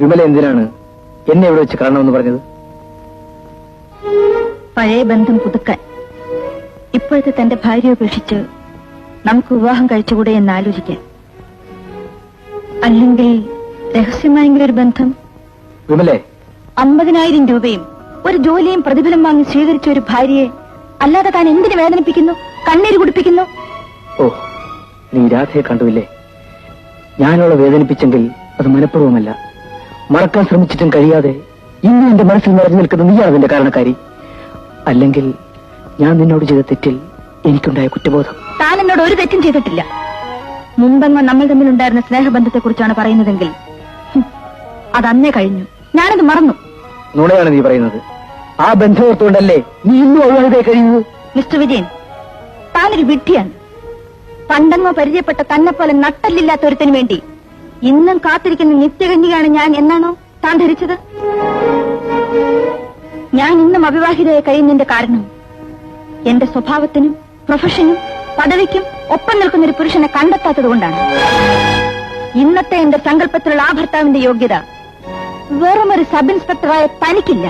വിമല എന്തിനാണ് എന്നെ ഇവിടെ വെച്ച് കാണണമെന്ന് പറഞ്ഞത്? പഴയ ബന്ധം പുതുക്കാൻ. ഇപ്പോഴത്തെ തന്റെ ഭാര്യ ഉപേക്ഷിച്ച് നമുക്ക് വിവാഹം കഴിച്ചുകൂടെ എന്ന് ആലോചിക്കാൻ. അല്ലെങ്കിൽ രഹസ്യമായെങ്കിലും ഒരു ബന്ധം? വിമലേ. അമ്പതിനായിരം രൂപയും ഒരു ജോലിയും പ്രതിഫലം വാങ്ങി സ്വീകരിച്ച ഒരു ഭാര്യയെ അല്ലാതെ താൻ എന്തിനു വേദനിപ്പിക്കുന്നു? കണ്ണീര് കുടിപ്പിക്കുന്നു? ഓ നീ രാധയെ കണ്ടുവില്ലേ? ഞാനോളെ വേദനിപ്പിച്ചെങ്കിൽ അത് മനഃപൂർവമല്ല. മറക്കാൻ ശ്രമിച്ചിട്ടും കഴിയാതെ ഇന്ന് എന്റെ മനസ്സിൽ നിറഞ്ഞു നിൽക്കുന്ന നീയാണ് അതിന്റെ കാരണക്കാരി. അല്ലെങ്കിൽ ഞാൻ നിന്നോട് ചെയ്ത തെറ്റിൽ എനിക്കുണ്ടായ കുറ്റബോധം. താൻ എന്നോട് ഒരു തെറ്റും ചെയ്തിട്ടില്ല. മുമ്പങ്ങ് നമ്മൾ തമ്മിലുണ്ടായിരുന്ന സ്നേഹബന്ധത്തെ കുറിച്ചാണ് പറയുന്നതെങ്കിൽ അത് അന്നേ കഴിഞ്ഞു. ഞാനത് മറന്നു. നുണയാണ് നീ പറയുന്നത്. ആ ബന്ധം ഓർത്തുകൊണ്ടല്ലേ നീ ഇന്നും അവളുടെ കഴിയുന്നത്? മിസ്റ്റർ വിജയൻ താനൊരു വിഡ്ഢിയാണ്. പണ്ടങ്ങോ പരിചയപ്പെട്ട തന്നെ പോലെ നട്ടല്ലില്ലാത്ത ഒരുത്തിന് വേണ്ടി ഇന്നും കാത്തിരിക്കുന്ന നിത്യകന്യകയാണ് ഞാൻ എന്നാണോ താൻ ധരിച്ചത്? ഞാൻ ഇന്നും അവിവാഹിതയായി കഴിയുന്നതിന്റെ കാരണം എന്റെ സ്വഭാവത്തിനും പ്രൊഫഷനും പദവിക്കും ഒപ്പം നിൽക്കുന്ന ഒരു പുരുഷനെ കണ്ടെത്താത്തത് കൊണ്ടാണ്. ഇന്നത്തെ എന്റെ സങ്കല്പത്തിലുള്ള ആ ഭർത്താവിന്റെ യോഗ്യത വെറുമൊരു സബ് ഇൻസ്പെക്ടറായ തനിക്കില്ല.